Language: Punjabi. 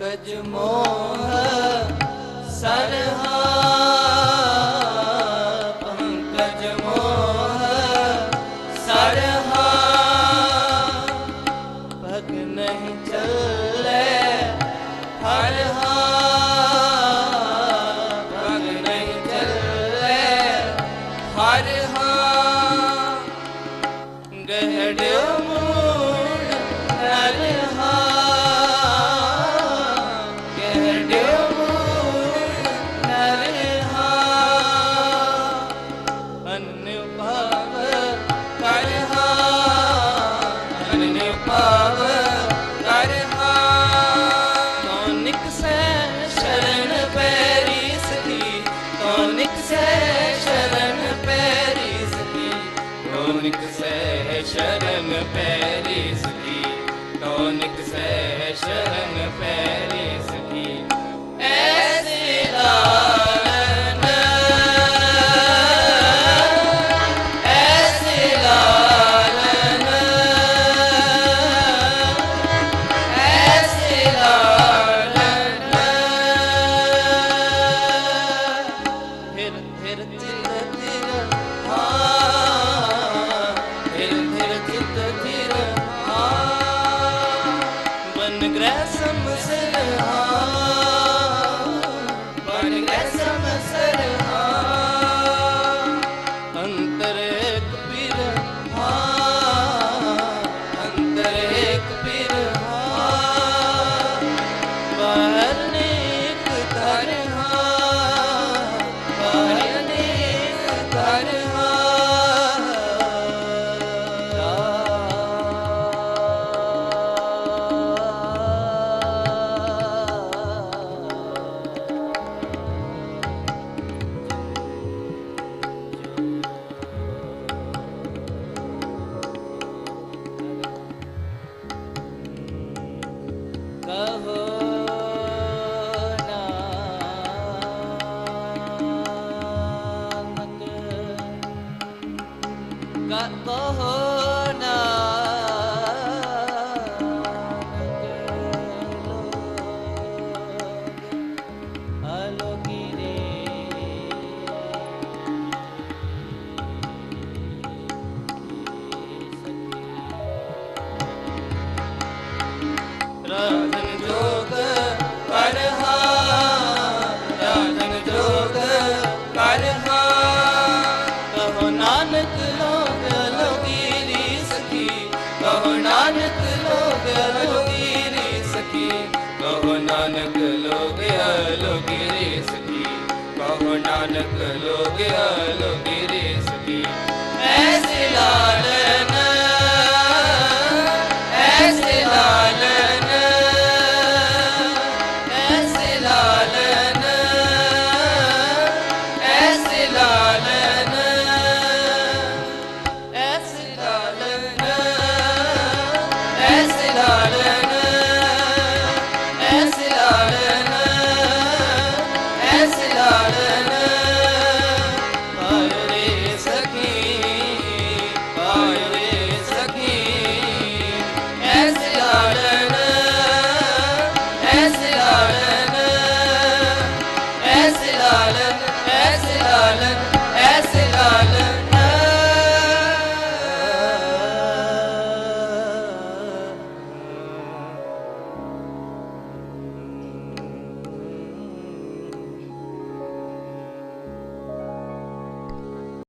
ਕਜ ਮੋਹ ਸਰਹਾ ਪੰਕਜ ਭਗ ਨਹੀਂ ਚੱਲੇ ਹਰਹਾ ਭਗ ਨਹੀਂ ਚੱਲੇ ਹਰਹਾ ਗਹਿੜਿਓ ਕਹੋ ਨਾਨਕ ਕਹੋ सकल